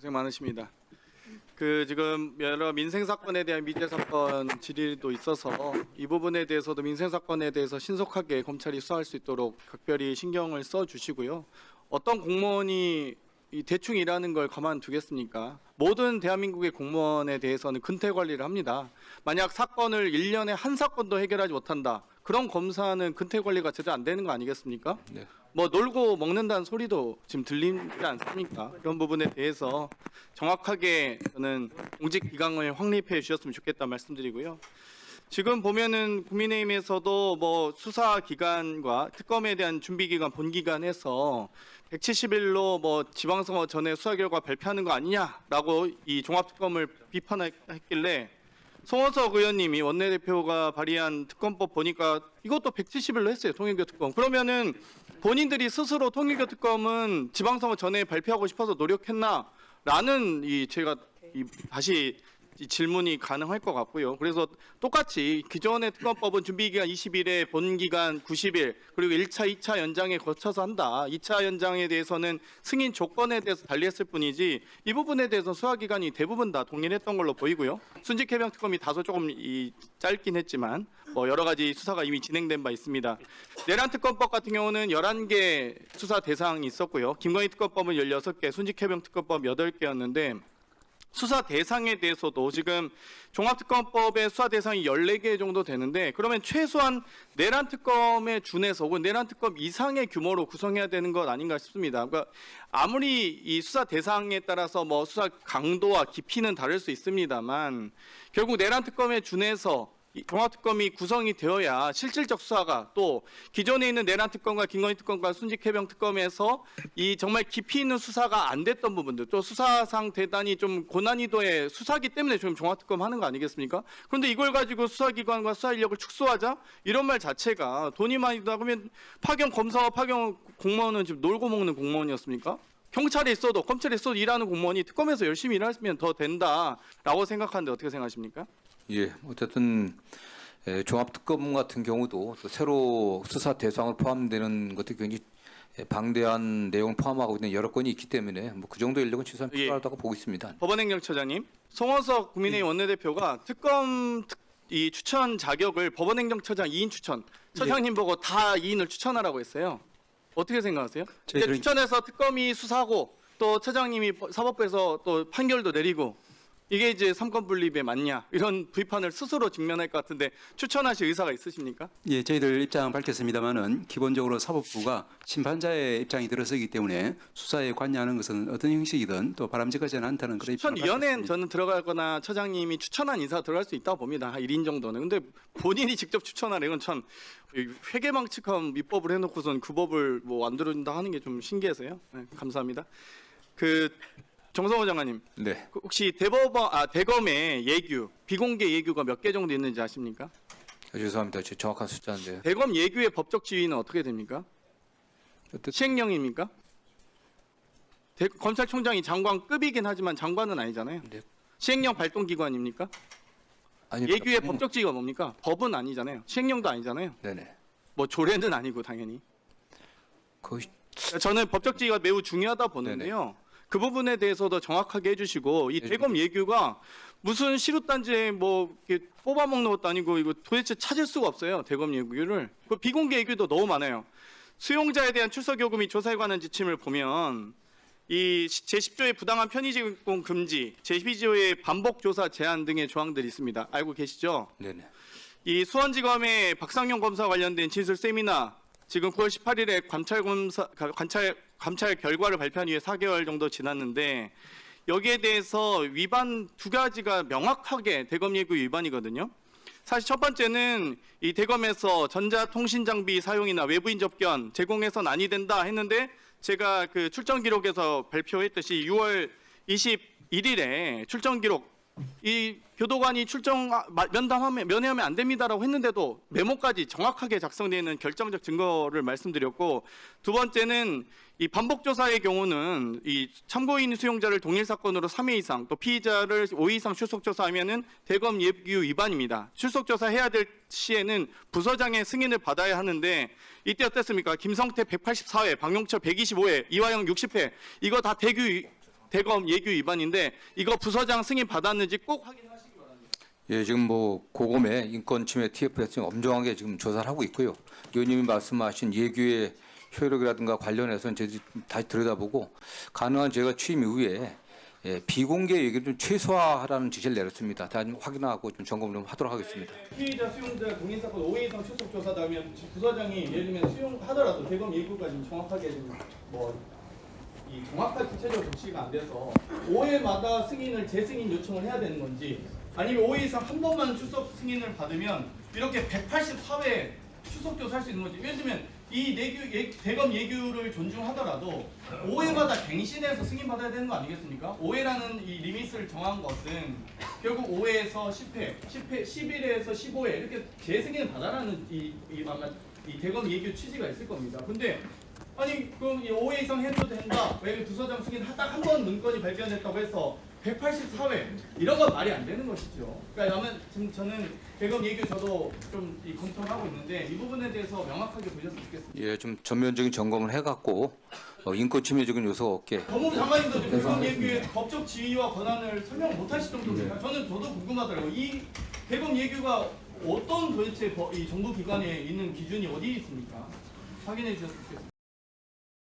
고생 많으십니다. 그 지금 여러 민생 사건에 대한 미제 사건 질의도 있어서 이 부분에 대해서도 민생 사건에 대해서 신속하게 검찰이 수사할 수 있도록 각별히 신경을 써 주시고요. 어떤 공무원이 이 대충 일하는 걸 가만두겠습니까? 모든 대한민국의 공무원에 대해서는 근태 관리를 합니다. 만약 사건을 1년에 한 사건도 해결하지 못한다. 그런 검사는 근태 관리가 제대로 안 되는 거 아니겠습니까? 네. 뭐 놀고 먹는다는 소리도 지금 들리지 않습니까? 이런 부분에 대해서 정확하게 저는 공직 기강을 확립해 주셨으면 좋겠다 말씀드리고요. 지금 보면은 국민의힘에서도 뭐 수사 기간과 특검에 대한 준비 기간, 본 기간에서 170일로 뭐 지방선거 전에 수사 결과 발표하는 거 아니냐라고 이 종합특검을 비판했길래 송원석 의원님이 원내대표가 발의한 특검법 보니까 이것도 170일로 했어요. 통일교 특검. 그러면은 본인들이 스스로 통일교 특검은 지방선거 전에 발표하고 싶어서 노력했나라는 이 제가 이 다시 이 질문이 가능할 것 같고요. 그래서 똑같이 기존의 특검법은 준비기간 20일에 본기간 90일 그리고 1차, 2차 연장에 거쳐서 한다. 2차 연장에 대해서는 승인 조건에 대해서 달리했을 뿐이지 이 부분에 대해서 수사기간이 대부분 다 동일했던 걸로 보이고요. 순직 해병 특검이 다소 조금 이 짧긴 했지만 뭐 여러 가지 수사가 이미 진행된 바 있습니다. 내란 특검법 같은 경우는 11개 수사 대상이 있었고요. 김건희 특검법은 16개, 순직 해병 특검법 8개였는데 수사 대상에 대해서도 지금 종합특검법의 수사 대상이 14개 정도 되는데 그러면 최소한 내란 특검에 준해서 혹은 내란 특검 이상의 규모로 구성해야 되는 것 아닌가 싶습니다. 그러니까 아무리 이 수사 대상에 따라서 뭐 수사 강도와 깊이는 다를 수 있습니다만 결국 내란 특검에 준해서 이 종합특검이 구성이 되어야 실질적 수사가 또 기존에 있는 내란 특검과 김건희 특검과 순직 해병 특검에서 이 정말 깊이 있는 수사가 안 됐던 부분들 또 수사상 대단히 좀 고난이도의 수사기 때문에 지금 종합특검 하는 거 아니겠습니까? 그런데 이걸 가지고 수사기관과 수사 인력을 축소하자 이런 말 자체가 돈이 많이 다 그러면 파견 검사와 파견 공무원은 지금 놀고 먹는 공무원이었습니까? 경찰에 있어도 검찰에 있어도 일하는 공무원이 특검에서 열심히 일하면 더 된다라고 생각하는데 어떻게 생각하십니까? 예, 어쨌든 에, 종합특검 같은 경우도 또 새로 수사 대상으로 포함되는 것도 굉장히 에, 방대한 내용을 포함하고 있는 여러 건이 있기 때문에 뭐 그 정도 인력은 최소한 예. 필요하다고 보고 있습니다. 법원행정처장님, 송원석 국민의힘 원내대표가 특검 특- 이 추천 자격을 법원행정처장 2인 추천, 처장님 보고 다 2인을 추천하라고 했어요. 어떻게 생각하세요? 저희들은- 추천해서 특검이 수사하고 또 처장님이 사법부에서 또 판결도 내리고 이게 이제 삼권 분립에 맞냐 이런 비판을 스스로 직면할 것 같은데 추천하실 의사가 있으십니까? 예, 저희들 입장 밝혔습니다만은 기본적으로 사법부가 심판자의 입장이 들어서기 때문에 수사에 관여하는 것은 어떤 형식이든 또 바람직하지는 않다는 그런 추천 위원회는 밝혔습니다. 저는 들어가거나 처장님이 추천한 인사 들어갈 수 있다고 봅니다. 한 1인 정도는. 근데 본인이 직접 추천하는 이건 참 회계망측한 입법을 해놓고선 그 법을 뭐 만들어준다 하는 게 좀 신기해서요. 네, 감사합니다. 그 정성호 장관님, 네, 그 혹시 대법원 아 대검의 예규 비공개 예규가 몇 개 정도 있는지 아십니까? 죄송합니다. 제 정확한 숫자인데 대검 예규의 법적 지위는 어떻게 됩니까? 어쨌든 시행령입니까? 대- 검찰총장이 장관급이긴 하지만 장관은 아니잖아요. 네. 시행령 발동 기관입니까? 아니 예규의 법적 지위가 뭡니까? 법은 아니잖아요. 시행령도 아니잖아요. 네네 뭐 조례는 아니고 당연히. 거의 저는 법적 지위가 매우 중요하다 보는데요. 그 부분에 대해서도 정확하게 해주시고 이 네, 대검 예규가 무슨 시루단지에 뭐 이렇게 뽑아먹는 것도 아니고 이거 도대체 찾을 수가 없어요. 대검 예규를. 그 비공개 예규도 너무 많아요. 수용자에 대한 출석 요금이 조사에 관한 지침을 보면 이 제10조의 부당한 편의 제공 금지, 제12조의 반복 조사 제한 등의 조항들이 있습니다. 알고 계시죠? 네네 이 수원지검의 박상용 검사 관련된 진술 세미나 지금 9월 18일에 관찰 검사 관찰 감찰 결과를 발표한 이후에 4개월 정도 지났는데 여기에 대해서 위반 두 가지가 명확하게 대검 예규 위반이거든요. 사실 첫 번째는 이 대검에서 전자통신 장비 사용이나 외부인 접견 제공해서는 아니 된다 했는데 제가 그 출정 기록에서 발표했듯이 6월 21일에 출정 기록 이 교도관이 출정 아, 마- 면담하면 면회하면 안 됩니다라고 했는데도 메모까지 정확하게 작성되어 있는 결정적 증거를 말씀드렸고 두 번째는 이 반복 조사의 경우는 이 참고인 수용자를 동일 사건으로 3회 이상 또 피의자를 5회 이상 출석 조사하면은 대검 예규 위반입니다. 출석 조사해야 될 시에는 부서장의 승인을 받아야 하는데 이때 어땠습니까? 김성태 184회, 박용철 125회, 이화영 60회 이거 다 대규 위- 대검 예규 위반인데 이거 부서장 승인 받았는지 꼭 확인하시기 바랍니다. 예, 지금 뭐 고검의 인권 침해 TF에서 엄정하게 지금 조사를 하고 있고요. 의원님이 말씀하신 예규의 효력이라든가 관련해서는 저희들이 다시 들여다보고 가능한 저희가 취임 이후에 예, 비공개 얘기를 좀 최소화하라는 지시를 내렸습니다. 다시 좀 확인하고 좀 점검을 좀 하도록 하겠습니다. 피의자 수용자 동인 사건 5회 이상 출석 조사다면 부서장이 예를 들면 수용하더라도 대검 예규가 좀 정확하게 좀뭐 이 정확한 구체적 조치가 안 돼서 5회마다 승인을 재승인 요청을 해야 되는 건지 아니면 5회 이상 한 번만 출석 승인을 받으면 이렇게 184회 출석 조사할 수 있는 건지 들면 이 내규 예, 대검 예규를 존중하더라도 5회마다 갱신해서 승인 받아야 되는 거 아니겠습니까? 5회라는 이 리밋을 정한 것은 결국 5회에서 10회, 10회, 11회에서 15회 이렇게 재승인을 받아라는 이, 이 이 대검 예규 취지가 있을 겁니다. 근데 아니 그럼 이 5회 이상 해도 된다. 왜 부서장 승인 딱한 번 문건이 발견됐다고 해서 184회 이런 건 말이 안 되는 것이죠. 그러니까 저는 지금 저는 대검 예규 저도 좀 이 검토를 하고 있는데 이 부분에 대해서 명확하게 보셨으면 좋겠습니다. 예, 좀 전면적인 점검을 해갖고 어, 인권 침해적인 요소가 없게 법무부 장관님도 지금 대검 예규의 법적 지위와 권한을 설명 못하실 정도입니다. 네. 저는 저도 궁금하더라고요. 이 대검 예규가 어떤 도대체 법- 이 정부 기관에 있는 기준이 어디 있습니까? 확인해 주셨으면 좋겠습니다.